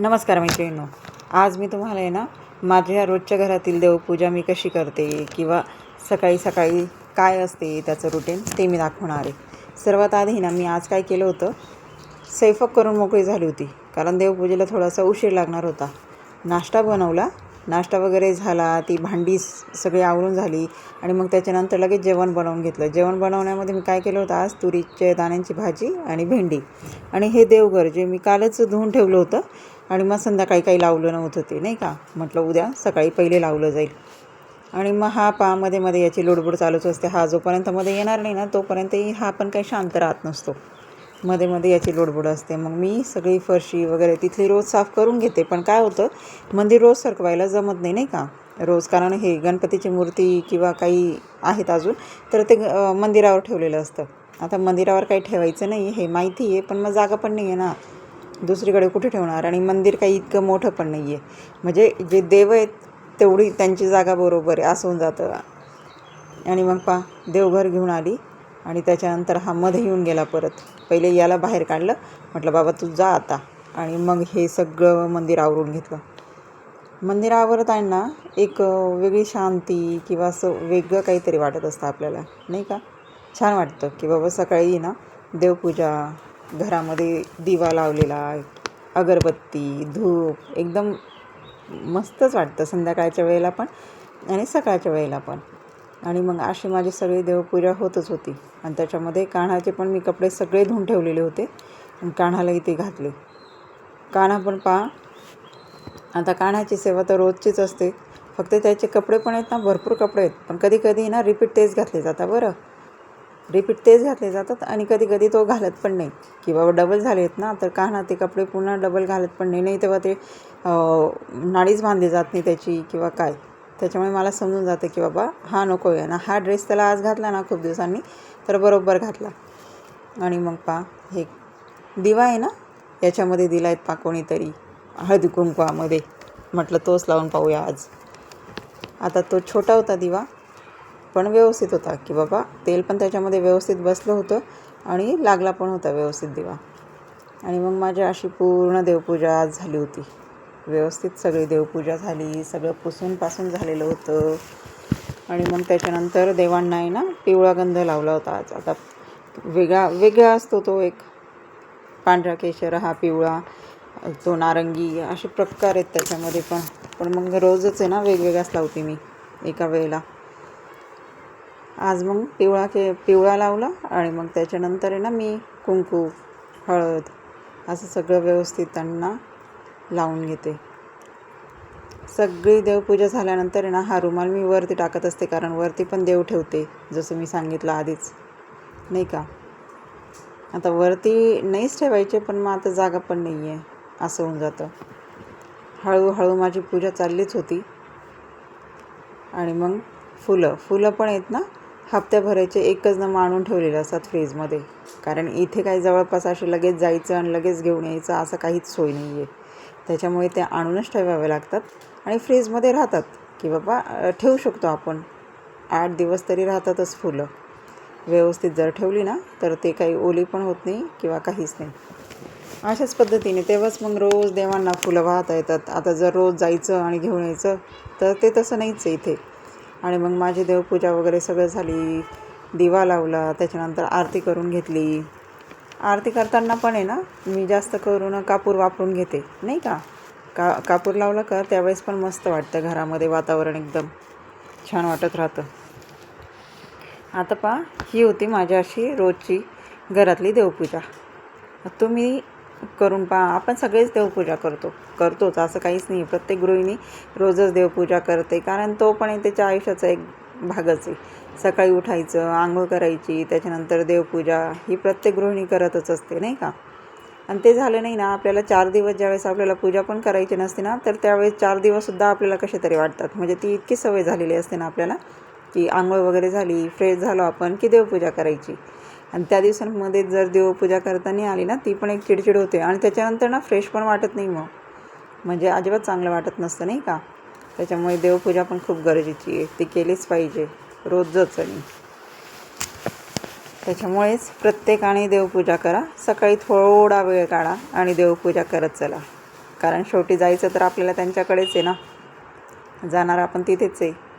नमस्कार मैत्रिणींनो. आज मी तुम्हाला आहे ना माझ्या रोजच्या घरातील देवपूजा मी कशी करते किंवा सकाळी सकाळी काय असते त्याचं रुटीन ते मी दाखवणार आहे. सर्वात आधी ना मी आज काय केलं होतं स्वयंपाक करून मोकळी झाली होती कारण देवपूजेला थोडासा उशीर लागणार होता. नाश्ता बनवला नाश्ता वगैरे झाला ती भांडी सगळी आवरून झाली आणि मग त्याच्यानंतर लगेच जेवण बनवून घेतलं. जेवण बनवण्यामध्ये मी काय केलं होतं आज तुरीच्या दाण्यांची भाजी आणि भेंडी. आणि हे देवघर जे मी कालच धुवून ठेवलं होतं आणि मग संध्याकाळी काही लावलं नव्हतं ते नाही का? म्हटलं उद्या सकाळी पहिले लावलं जाईल. आणि मग हा पा मध्ये मध्ये याची लोडबोड चालूच असते. हा जोपर्यंत मध्ये येणार नाही ना तोपर्यंत हा पण काही शांत राहत नसतो. मध्ये मध्ये याची लोडबोड असते. मग मी सगळी फरशी वगैरे तिथली रोज साफ करून घेते. पण काय होतं मंदिर रोज सरकवायला जमत नाही नाही का? रोज कारण हे गणपतीची मूर्ती किंवा काही आहेत अजून तर ते मंदिरावर ठेवलेलं असतं. आता मंदिरावर काही ठेवायचं नाही हे माहिती आहे पण मग जागा पण नाही आहे ना. दुसरीकडे कुठे ठेवणार? आणि मंदिर काही इतकं मोठं पण नाही आहे म्हणजे जे देव आहेत तेवढी त्यांची जागा बरोबर आहे असं होऊन जातं. आणि मग पा देवघर घेऊन आली आणि त्याच्यानंतर हा मध्ये येऊन गेला परत. पहिले याला बाहेर काढलं. म्हटलं बाबा तू जा आता. आणि मग हे सगळं मंदिर आवरून घेतलं. मंदिर आवरताना एक वेगळी शांती किंवा असं वेगळं काहीतरी वाटत असतं आपल्याला. नाही का? छान वाटतं की बाबा सकाळी ना देवपूजा घरामध्ये दिवा लावलेला अगरबत्ती धूप एकदम मस्तच वाटतं संध्याकाळच्या वेळेला पण आणि सकाळच्या वेळेला पण. आणि मग अशी माझी सगळी देवपूजा होतच होती. आणि त्याच्यामध्ये कान्हाचे पण मी कपडे सगळे धुवून ठेवलेले होते आणि कान्हालाही ते घातले. कान्हा पण पहा. आता कान्हाची सेवा तर रोजचीच असते. फक्त त्याचे कपडे पण आहेत ना भरपूर कपडे आहेत. पण कधी कधी ना रिपीट तेच घातले जातात बरं. रिपीट तेच घातले जातात आणि कधी कधी तो घालत पण नाही. की बाबा डबल झाले आहेत ना तर का ना ते कपडे पुन्हा डबल घालत पण नाही. नाही तेव्हा ते नाडीच बांधली जात नाही त्याची किंवा काय. त्याच्यामुळे मला समजून जातं की बाबा हा नको आहे ना. हा ड्रेस त्याला आज घातला ना खूप दिवसांनी तर बरोबर घातला. आणि मग पा हे दिवा आहे ना याच्यामध्ये दिला आहेत पा कोणीतरी हळदी कुंकवामध्ये. म्हटलं तोच लावून पाहूया आज. आता तो छोटा होता दिवा. पण व्यवस्थित होता की बाबा तेल पण त्याच्यामध्ये व्यवस्थित बसलं होतं आणि लागला पण होता व्यवस्थित दिवा. आणि मग माझी अशी पूर्ण देवपूजा आज झाली होती. व्यवस्थित सगळी देवपूजा झाली सगळं पुसून पासून झालेलं होतं. आणि मग त्याच्यानंतर देवांना आहे ना पिवळा गंध लावला होता आज. आता वेगळा वेगळा असतो तो एक. पांढरा केशर हा पिवळा तो नारंगी असे प्रकार आहेत त्याच्यामध्ये पण. पण मग रोजच आहे ना वेगवेगळाच लावते मी एका वेळेला. आज मग पिवळा के पिवळा लावला आणि मग त्याच्यानंतर आहे ना मी कुंकू हळद असं सगळं व्यवस्थित त्यांना लावून घेते. सगळी देवपूजा झाल्यानंतर आहे ना हा रुमाल मी वरती टाकत असते कारण वरती पण देव ठेवते जसं मी सांगितलं आधीच. नाही का? आता वरती नाहीच ठेवायचे पण मग आता जागा पण नाही आहे असं होऊन जातं. हळूहळू माझी पूजा चाललीच होती. आणि मग फुलं फुलं पण आहेत ना? हप्त्याभराचे एकच न आणून ठेवलेले असतात फ्रीजमध्ये. कारण इथे काही जवळपास असे लगेच जायचं आणि लगेच घेऊन यायचं असं काहीच सोय नाही आहे त्याच्यामुळे ते आणूनच ठेवावे लागतात आणि फ्रीजमध्ये राहतात. की बाबा ठेवू शकतो आपण. आठ दिवस तरी राहतातच फुलं. व्यवस्थित जर ठेवली ना तर ते काही ओली पण होत नाही किंवा काहीच नाही. अशाच पद्धतीने तेव्हाच मग रोज देवांना फुलं वाहता येतात. आता जर रोज जायचं आणि घेऊन यायचं तर ते तसं नाहीच आहे इथे. आणि मग माझी देवपूजा वगैरे सगळं झाली. दिवा लावला त्याच्यानंतर आरती करून घेतली. आरती करताना पण आहे ना मी जास्त करून कापूर वापरून घेते नाही का? का कापूर लावला का त्यावेळेस पण मस्त वाटतं घरामध्ये वातावरण एकदम. छान वाटत राहतं. आता पहा ही होती माझ्या अशी रोजची घरातली देवपूजा. तुम्ही करून पहा. आपण सगळेच देवपूजा करतो. करतोच असं काहीच नाही. प्रत्येक गृहिणी रोजच देवपूजा करते. कारण तो पण आहे त्याच्या आयुष्याचा एक भागच आहे. सकाळी उठायचं आंघोळ करायची त्याच्यानंतर देवपूजा. ही प्रत्येक गृहिणी करतच असते नाही का? आणि ते झालं नाही ना आपल्याला चार दिवस ज्यावेळेस आपल्याला पूजा पण करायची नसते ना तर त्यावेळेस चार दिवससुद्धा आपल्याला कसे तरी वाटतात. म्हणजे ती इतकी सवय झालेली असते ना आपल्याला की आंघोळ वगैरे झाली फ्रेश झालो आपण की देवपूजा करायची. आणि त्या दिवसांमध्ये जर देवपूजा करताना आली ना ती पण एक चिडचिड होते. आणि त्याच्यानंतर ना फ्रेश पण वाटत नाही मग. म्हणजे अजिबात चांगलं वाटत नसतं नाही का? त्याच्यामुळे देवपूजा पण खूप गरजेची आहे. ती केलीच पाहिजे. रोजच आणि. त्याच्यामुळेच प्रत्येकाने देवपूजा करा. सकाळी थोडा वेळ काढा आणि देवपूजा करत चला. कारण शेवटी जायचं तर आपल्याला त्यांच्याकडेच आहे ना. जाणार आपण तिथेच आहे.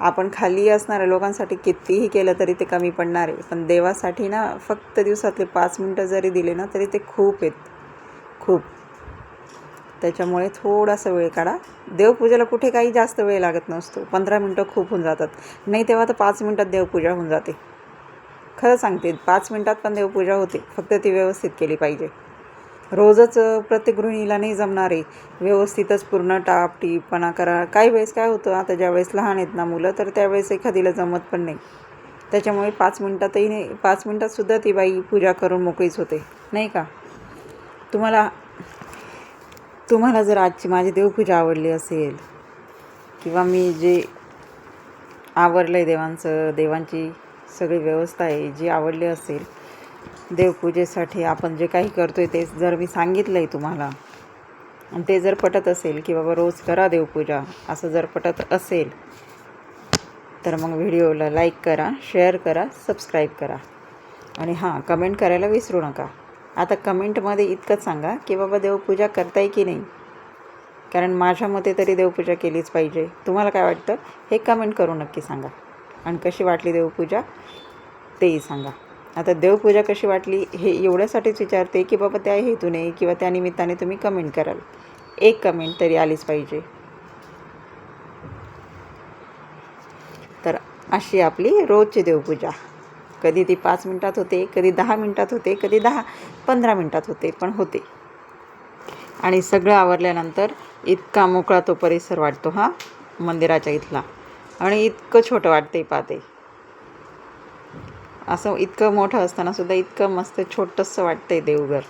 आपण खाली असणाऱ्या लोकांसाठी कितीही केलं तरी ते कमी पडणार आहे. पण देवासाठी ना फक्त दिवसातले पाच मिनटं जरी दिले ना तरी ते खूप आहेत. खूप. त्याच्यामुळे थोडासा वेळ काढा. देवपूजेला कुठे काही जास्त वेळ लागत नसतो. पंधरा मिनटं खूप होऊन जातात. नाही तेव्हा तर पाच मिनटात देवपूजा होऊन जाते. खरं सांगते पाच मिनटात पण देवपूजा होते. फक्त ती व्यवस्थित केली पाहिजे. रोजच प्रत्येक गृहिणीला नाही जमणार आहे. व्यवस्थितच पूर्ण टाप टीपणा करा. काही वेळेस काय होतं आता ज्यावेळेस लहान आहेत ना मुलं तर त्यावेळेस एखादीला जमत पण नाही. त्याच्यामुळे पाच मिनटातही नाही पाच मिनटातसुद्धा ती बाई पूजा करून मोकळीच होते. नाही का? तुम्हाला तुम्हाला जर आजची माझी देवपूजा आवडली असेल किंवा मी जे आवरलं आहे देवांचं देवांची सगळी व्यवस्था आहे जी आवडली असेल देवपूजेसाठी आपण जे काही करतो आहे ते जर मी सांगितलं आहे तुम्हाला आणि ते जर पटत असेल की बाबा रोज करा देवपूजा असं जर पटत असेल तर मग व्हिडिओला लाईक करा शेअर करा सबस्क्राईब करा. आणि हां कमेंट करायला विसरू नका. आता कमेंटमध्ये इतकंच सांगा की बाबा देवपूजा करताय की नाही? कारण माझ्या मते तरी देवपूजा केलीच पाहिजे. तुम्हाला काय वाटतं? हे कमेंट करून नक्की सांगा. आणि कशी वाटली देवपूजा? तेही सांगा. आता देवपूजा कशी वाटली हे एवढ्यासाठीच विचारते की बाबा त्या हेतूने किंवा त्या निमित्ताने तुम्ही कमेंट कराल. एक कमेंट तरी आलीच पाहिजे. तर अशी आपली रोजची देवपूजा. कधी ती पाच मिनटात होते कधी दहा मिनटात होते कधी दहा पंधरा मिनटात होते पण होते. आणि सगळं आवरल्यानंतर इतका मोकळा तो परिसर वाटतो हा मंदिराच्या इथला. आणि इतकं छोटं वाटते पाहते असं इतकं मोठं असताना सुद्धा इतकं मस्त छोटंसं वाटतंय देवघर.